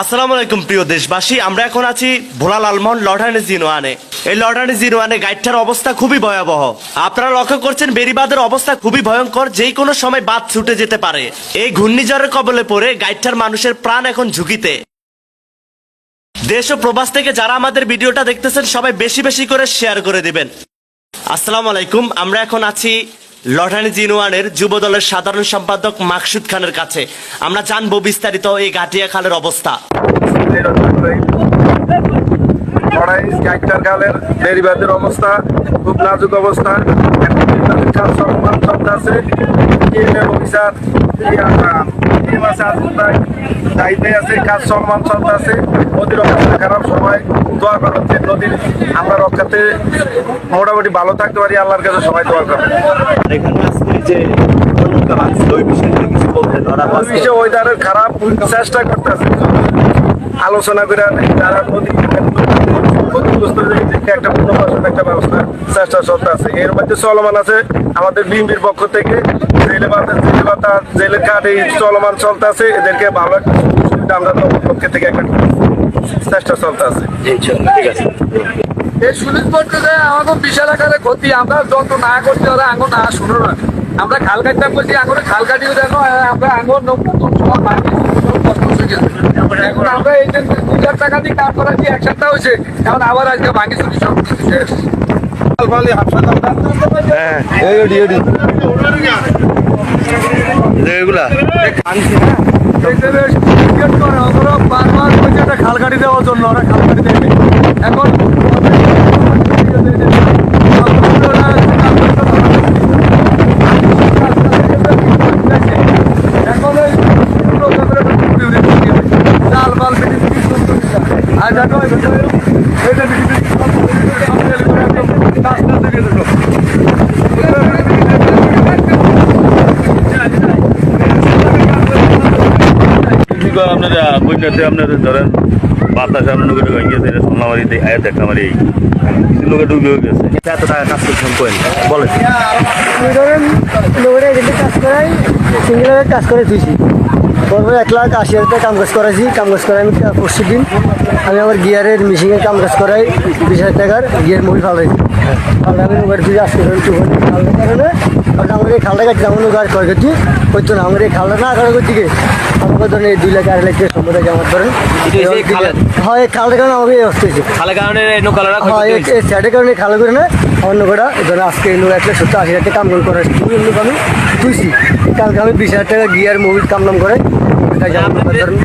আসসালামু আলাইকুম, প্রিয় দেশবাসী। আমরা এখন আছি ভোলা লালমোহন লর্ডানি জিনোয়ানে এই লর্ডানি জিনোয়ানে গাইডটার অবস্থা খুবই ভয়াবহ। আপনারা লক্ষ্য করছেন বেরিবাদের অবস্থা খুবই ভয়ঙ্কর। যেই কোনো সময় বাদ ছুটে যেতে পারে। এই ঘূর্ণিঝড়ের কবলে পড়ে গাইডটার মানুষের প্রাণ এখন ঝুঁকিতে। দেশ ও প্রবাস থেকে যারা আমাদের ভিডিওটা দেখতেছেন, সবাই বেশি বেশি করে শেয়ার করে দিবেন। আসসালামু আলাইকুম, আমরা এখন আছি লটানি জিনোয়ানের যুব দলের সাধারণ সম্পাদক মাকসুদ খানের কাছে। আমরা জানব বিস্তারিত এই গাটিয়া খালের অবস্থা। গালের বেরিবাদের অবস্থা খুব নাজুক অবস্থা। অফিসার আছে আজমতায় দায়িত্বে আছে কাজ সম্মান চলতেছে নদীর অবস্থা খারাপ সবাই দোয়া করেন যে নদীর আমরা রক্ষাতে মোটামুটি ভালো থাকতে পারি আল্লাহর কাছে সবাই দোয়া করেন এখানে আজকে যে ওয়েদারের খারাপ চেষ্টা করতেছে। আলোচনা করে দিকে একটা পুনর্বাসন একটা ব্যবস্থা চেষ্টা চলতে আছে। এর মধ্যে চলমান আছে আমাদের বিএনপির পক্ষ থেকে। জেলে বাতা জেলে বাতা জেলের কার্ড এই চলমান চলতে আছে। এদেরকে ভালো একটা আমরা পক্ষ থেকে একটা চেষ্টা চলতে আছে। ঠিক আছে। এই বলতে যে আমাদের বিশাল আকারে ক্ষতি। আমরা যত না করছি ওরা আঙুর না শুনো না। আমরা খাল কাটতাম করছি আঙুরে খাল কাটিয়ে দেখো আমরা আঙুর নতুন সব হয়ে। এখন আমরা এই যে দু হাজার টাকা দিয়ে কাজ করা দিয়ে এক সপ্তাহ হয়েছে এখন আবার আজকে ভাঙি চুরি সব কিছু শেষ এগুলা। বারবার খাল কাটি দেওয়ার জন্য ওরা খাল কাটি দেবে এখন এখন আপনার? বন্যাতে আপনার ধরেন বাতাস আপনার লোকের ভেঙে দিলে সোনামারিতে আয়া দেখা মারি কিছু লোকে ডুবে হয়ে গেছে। এত টাকা কাজ করছেন কোয়েন বলেন। ধরেন লোকেরা এখানে কাজ করাই সিঙ্গেলের কাজ করে দিয়েছি তারপরে এক লাখ আশি হাজার টাকা কাম কাজ করাইছি। কাম কাজ করাই আমি পরশু দিন। আমি আমার গিয়ারের মেশিনের কাম কাজ করাই। বিশ হাজার টাকার গিয়ার মুড়ি ফালাইছি ফালটা আমি মোবাইল ফিরে আসতে পারি। কারণে কারণ আমার এই খালটা কাছে যেমন নৌকার ক্ষয় করছি ওই তো না আমার এই খালটা না করার দিকে আমাকে ধরেন এই দুই লাখ আড়াই লাখ সম্পদ আমার ধরেন। হয় এই খালটার কারণে আমাকে এই অবস্থা হয়েছে। খালে কারণে হ্যাঁ এই স্যাটের কারণে খালো করে না আমার নৌকাটা ধরো আজকে এই নৌকা এক লাখ সত্তর আশি হাজার টাকা কাম করে। তুই নৌকা আমি তুইছি। কালকে আমি বিশ হাজার টাকা গিয়ার মুভির কাম নাম করে ধরেন